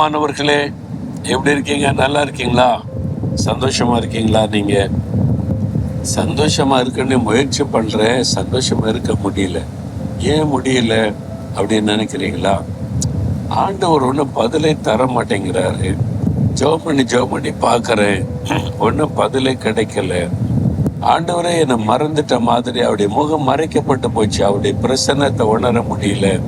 பிரியமானவர்களே எப்படி இருக்கீங்க? நல்லா இருக்கீங்களா? சந்தோஷமாக இருக்கீங்களா நீங்கள் சந்தோஷமாக இருக்குன்னு முயற்சி பண்ணுறேன் சந்தோஷமாக இருக்க முடியல. ஏன் முடியல அப்படின்னு நினைக்கிறீங்களா? ஆண்டவர் ஒன்றும் பதிலை தர மாட்டேங்கிறாரு. ஜோம் பண்ணி ஜோம் பண்ணி பார்க்குறேன். ஒன்றும் பதிலே கிடைக்கல. ஆண்டவரே என்னை மறந்துட்ட மாதிரி அவருடைய முகம் மறைக்கப்பட்டு போச்சு. அவருடைய பிரசன்னத்தை உணர முடியல.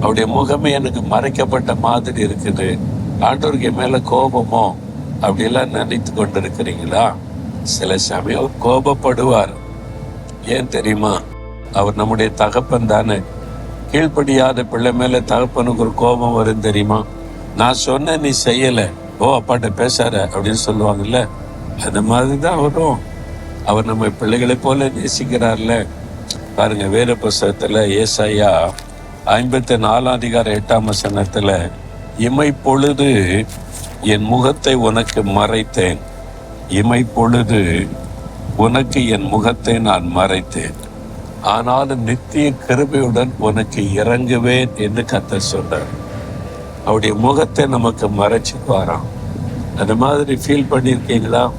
அவருடைய முகமே எனக்கு மறைக்கப்பட்ட மாதிரி இருக்குது. ஆண்டோருக்கு மேலே மேல கோபமோ? அப்படியெல்லாம் நினைத்து கொண்டிருக்கிறீங்களா? சில சமயம் அவர் கோபப்படுவார். ஏன் தெரியுமா? அவர் நம்முடைய தகப்பன் தானே. கீழ்ப்படியாத பிள்ளை மேல தகப்பனுக்கு ஒரு கோபம் வரும் தெரியுமா? நான் சொன்ன நீ செய்யல. ஓ அப்பாட்ட பேசாத அப்படின்னு சொல்லுவாங்கல்ல. அந்த மாதிரி தான் வரும் அவர் நம்ம பிள்ளைகளை போல நேசிக்கிறார்ல. பாருங்க வேற புஸ்தகத்துல ஏசாயா ஐம்பத்தி நாலாம் அதிகார எட்டாம் வசனத்துல இமை பொழுது என் முகத்தை உனக்கு மறைத்தேன். இமை பொழுது உனக்கு என் முகத்தை நான் மறைத்தேன். ஆனாலும் நித்திய கிருபையுடன் உனக்கு இறங்குவேன் என்று கத்த சொன்னார். அவருடைய முகத்தை நமக்கு மறைச்சிக்குவாராம். அந்த மாதிரி ஃபீல் பண்ணியிருக்கீங்களா?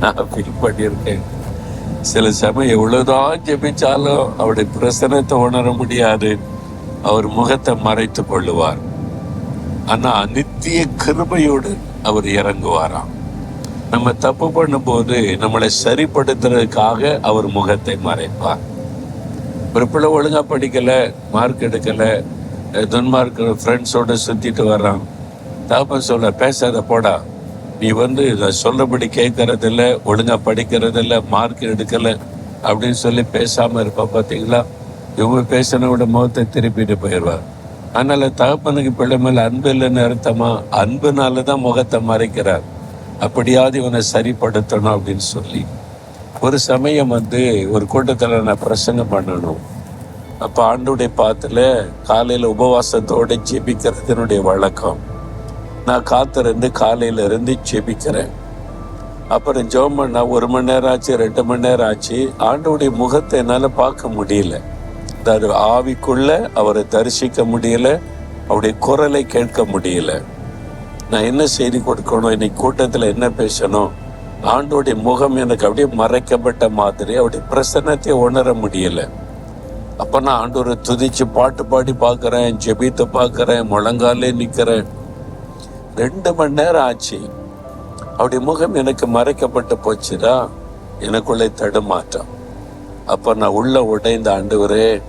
நான் ஃபீல் பண்ணியிருக்கேன். சில சமயம் எவ்வளவுதான் ஜெபிச்சாலும் அவருடைய பிரசனத்தை உணர முடியாது. அவர் முகத்தை மறைத்து கொள்ளுவார். ஆனா நித்திய கிருபையோடு அவர் இறங்குவாராம். நம்ம தப்பு பண்ணும்போது நம்மளை சரிப்படுத்துறதுக்காக அவர் முகத்தை மறைப்பார். ஒரு பிள்ளை ஒழுங்கா படிக்கல மார்க் எடுக்கல துன்மார்க் ஃப்ரெண்ட்ஸோடு சுத்திட்டு வர்றான். தாப்பன் சொல்ல பேசாத போடா. நீ வந்து இதை சொல்லபடி கேட்கறதில்ல ஒழுங்கா படிக்கிறதில்ல மார்க் எடுக்கல அப்படின்னு சொல்லி பேசாம இருப்பா பாத்தீங்களா? இவங்க பேசினவோட முகத்தை திருப்பிட்டு போயிடுவார். அதனால தகப்பனுக்கு பிள்ளை மேல அன்பு இல்லைன்னு அர்த்தமா? அன்புனால தான் முகத்தை மறைக்கிறார். அப்படியாவது இவனை சரிப்படுத்தணும் அப்படின்னு சொல்லி. ஒரு சமயம் வந்து ஒரு கூட்டத்தில் நான் பிரசங்கம் பண்ணணும். அப்போ ஆண்டுடைய பாத்துல காலையில் உபவாசத்தோடு ஜெபிக்கிறது என்னுடைய வழக்கம். நான் காத்திருந்து காலையில இருந்து ஜெபிக்கிறேன். அப்புறம் ஜெபம் பண்ணா ஒரு மணி நேரம் ஆச்சு ரெண்டு மணி நேரம் ஆச்சு. ஆண்டோடைய முகத்தை என்னால் பார்க்க முடியல. அதாவது ஆவிக்குள்ள அவரை தரிசிக்க முடியல அவருடைய குரலை கேட்க முடியல. நான் என்ன செய்தி கொடுக்கணும்? இன்னைக்கு கூட்டத்தில் என்ன பேசணும்? ஆண்டோடைய முகம் எனக்கு அப்படியே மறைக்கப்பட்ட மாதிரி அவருடைய பிரசன்னத்தை உணர முடியல. அப்ப நான் ஆண்டோரை துதிச்சு பாட்டு பாடி பார்க்குறேன் ஜெபித்து பார்க்குறேன் முழங்காலே நிற்கிறேன். ரெண்டு மணி நேரம் ஆச்சு. அவருடைய முகம் எனக்கு மறைக்கப்பட்டு போச்சுடா. எனக்குள்ளே தடுமாற்றம். அப்போ நான் உள்ள உடைந்த ஆண்டவரே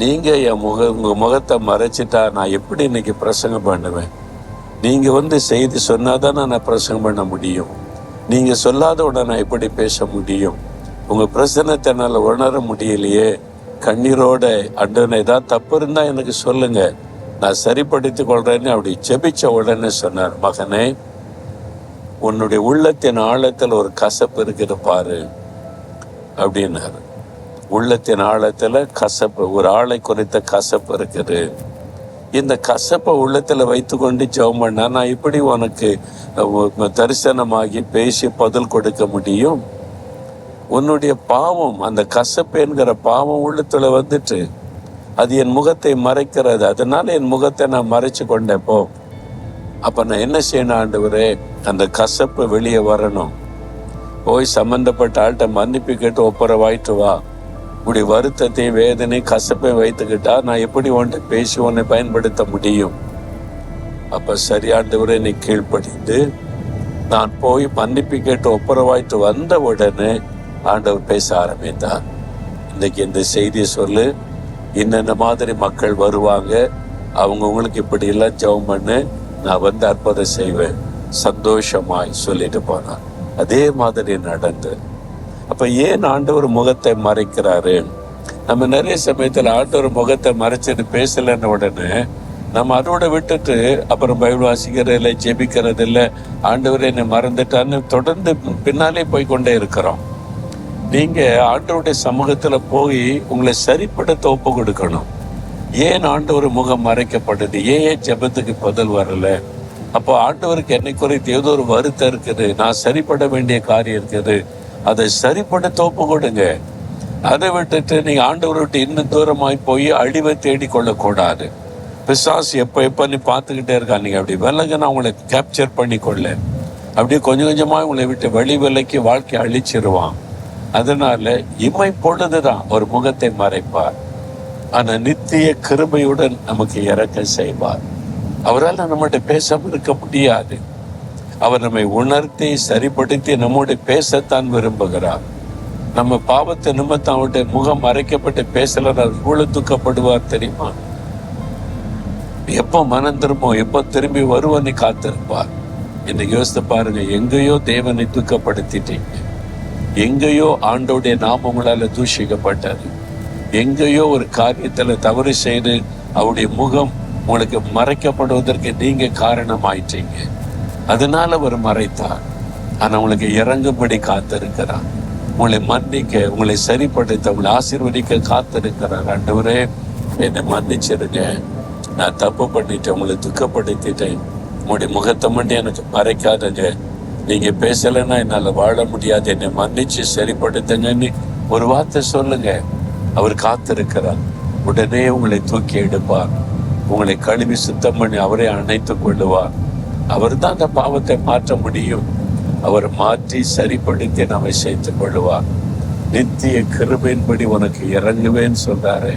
நீங்க என் முக உங்க முகத்தை மறைச்சிட்டா நான் எப்படி இன்னைக்கு பிரசங்கம் பண்ணுவேன்? நீங்க வந்து செய்தி சொன்னாதான் நான் பிரசங்கம் பண்ண முடியும். நீங்க சொல்லாத உடனே நான் எப்படி பேச முடியும்? உங்க பிரசனத்தை என்னால் உணர முடியலையே. கண்ணீரோட அண்டனை ஏதாவது தப்பு இருந்தா எனக்கு சொல்லுங்க. நான் சரிப்படுத்தி கொள்றேன்னு அப்படி ஜெபிச்ச உடனே சொன்னார் மகனே உன்னுடைய உள்ளத்தின் ஆழத்தில் ஒரு கசப்பு இருக்குது பாரு அப்படின்னாரு. உள்ளத்தின் ஆழத்துல கசப்பு ஒரு ஆளை குறித்த கசப்பு இருக்குது. இந்த கசப்பை உள்ளத்துல வைத்துக்கொண்டு ஜெபம் பண்ணா நான் இப்படி உனக்கு தரிசனமாகி பேசி பதில் கொடுக்க முடியும்? உன்னுடைய பாவம் அந்த கசப்பு என்கிற பாவம் உள்ளத்துல வந்துட்டு அது என் முகத்தை மறைக்கிறது. அதனால என் முகத்தை நான் மறைச்சு கொண்டேன் போ. அப்ப நான் என்ன செய்யணும் ஆண்டவரே? அந்த கசப்பு வெளியே வரணும். போய் சம்பந்தப்பட்ட ஆள்கிட்ட மன்னிப்பு கேட்டு ஒப்புறவாயிட்டு வா. இப்படி வருத்தத்தை வேதனை கசப்பை வைத்துக்கிட்டா நான் எப்படி உன்கிட்ட பேசி உன்னை பயன்படுத்த முடியும்? அப்ப சரியாண்டவரை என்னை நீ கீழ்ப்படிந்து நான் போய் மன்னிப்பு கேட்டு ஒப்புரவாயிட்டு வந்த உடனே ஆண்டவர் பேச ஆரம்பித்தார். இன்னைக்கு இந்த செய்தியை சொல்லு இன்னென்ன மாதிரி மக்கள் வருவாங்க அவங்க உங்களுக்கு இப்படி எல்லாம் ஜெபம் பண்ணு நான் வந்து அற்புதம் செய்வேன். சந்தோஷமாய் சொல்லிட்டு போனான் அதே மாதிரி நடந்து அப்ப ஏன் ஆண்டவர் முகத்தை மறைக்கிறாரு? நம்ம நிறைய சமயத்தில் ஆண்டவர் முகத்தை மறைச்சிட்டு பேசலன்ன உடனே நம்ம அதோட விட்டுட்டு அப்புறம் பைபிள் வாசிக்கிறது இல்லை ஜெபிக்கிறது இல்லை ஆண்டவர் என்னை மறந்துட்டான்னு தொடர்ந்து பின்னாலே போய் கொண்டே இருக்கிறோம். நீங்க ஆண்டவருடைய சமூகத்தில் போய் உங்களை சரிப்படுத்த ஒப்பு கொடுக்கணும். ஏன் ஆண்டவர் முகம் மறைக்கப்படுது? ஏன் ஏன் ஜெபத்துக்கு பதில் வரல? அப்போ ஆண்டவருக்கு என்னை குறித்து ஏதோ ஒரு வருத்தம் இருக்குது. நான் சரிப்பட வேண்டிய காரியம் இருக்குது. அதை சரிப்பட தோப்பு கொடுங்க. அதை விட்டுட்டு நீங்க ஆண்டவர் விட்டு இன்னும் தூரமாய் போய் அழிவை தேடிக்கொள்ளக்கூடாது கொள்ளக்கூடாது. எப்போ எப்போ நீ பார்த்துக்கிட்டே இருக்கா நீங்க அப்படி விலகுனா உங்களை கேப்சர் பண்ணிக்கொள்ள அப்படியே கொஞ்சம் கொஞ்சமா உங்களை விட்டு வெளி விலைக்கு வாழ்க்கையை அழிச்சிருவான். அதனால இமை பொழுதுதான் ஒரு முகத்தை மறைப்பார். ஆனா நித்திய கிருபையுடன் நமக்கு இறக்க செய்வார். அவரால் நம்மகிட்ட பேசாம இருக்க முடியாது. அவர் நம்மை உணர்த்தி சரிப்படுத்தி நம்மோடு பேசத்தான் விரும்புகிறார். நம்ம பாவத்தை நிமித்தம் அவருடைய முகம் மறைக்கப்பட்டு பேசலனால் இவ்வளவு துக்கப்படுவார் தெரியுமா? எப்போ மனம் திரும்பும் எப்போ திரும்பி வருவன்னு காத்திருப்பார். என்னை யோசித்து பாருங்க எங்கேயோ தேவனை துக்கப்படுத்திட்டீங்க. எங்கேயோ ஆண்டோடைய நாம உங்களால தூஷிக்கப்பட்டாரு எங்கேயோ ஒரு காரியத்துல தவறு செய்து அவருடைய முகம் உங்களுக்கு மறைக்கப்படுவதற்கு நீங்க காரணமாயிட்டீங்க. அதனால அவர் மறைத்தார். ஆனால் உங்களுக்கு இறங்கும்படி காத்திருக்கிறார். உங்களை மன்னிக்க உங்களை சரிப்படுத்த உங்களை ஆசீர்வதிக்க காத்திருக்கிறார். ஆண்டவரே என்னை மன்னிச்சிருங்க. நான் தப்பு பண்ணிட்டேன் உங்களை துக்கப்படுத்திட்டேன். உங்களுடைய முகத்தை மட்டும் எனக்கு மறைக்காதங்க. நீங்கள் பேசலைன்னா என்னால் வாழ முடியாது. என்னை மன்னிச்சு சரிப்படுத்துங்கன்னு ஒரு வார்த்தை சொல்லுங்க. அவர் காத்திருக்கிறார். உடனே உங்களை தூக்கி எடுப்பார். உங்களை கழுவி சுத்தம் பண்ணி அவரே அணைத்து கொள்ளுவார். அவர் தான் அந்த பாவத்தை மாற்ற முடியும். அவர் மாற்றி சரிப்படுத்தி நம்மை சேர்த்துக் கொள்ளுவார் நித்திய கிருபையின்படி உனக்கு இறங்குவேன்னு சொல்றாரு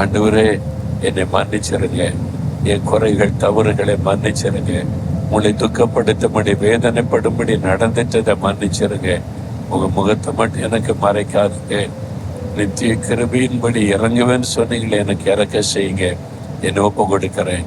ஆண்டவரே என்னை மன்னிச்சிருங்க. என் குறைகள் தவறுகளை மன்னிச்சிருங்க. உங்களை துக்கப்படுத்தும்படி வேதனைப்படும்படி நடந்துட்டதை மன்னிச்சிருங்க. உங்க முகத்தை மட்டும் எனக்கு மறைக்காதுங்க. நித்திய கிருபையின்படி இறங்குவேன்னு சொன்னீங்களே எனக்கு இறக்க செய்யுங்க. என்னை ஒப்பு கொடுக்கிறேன்.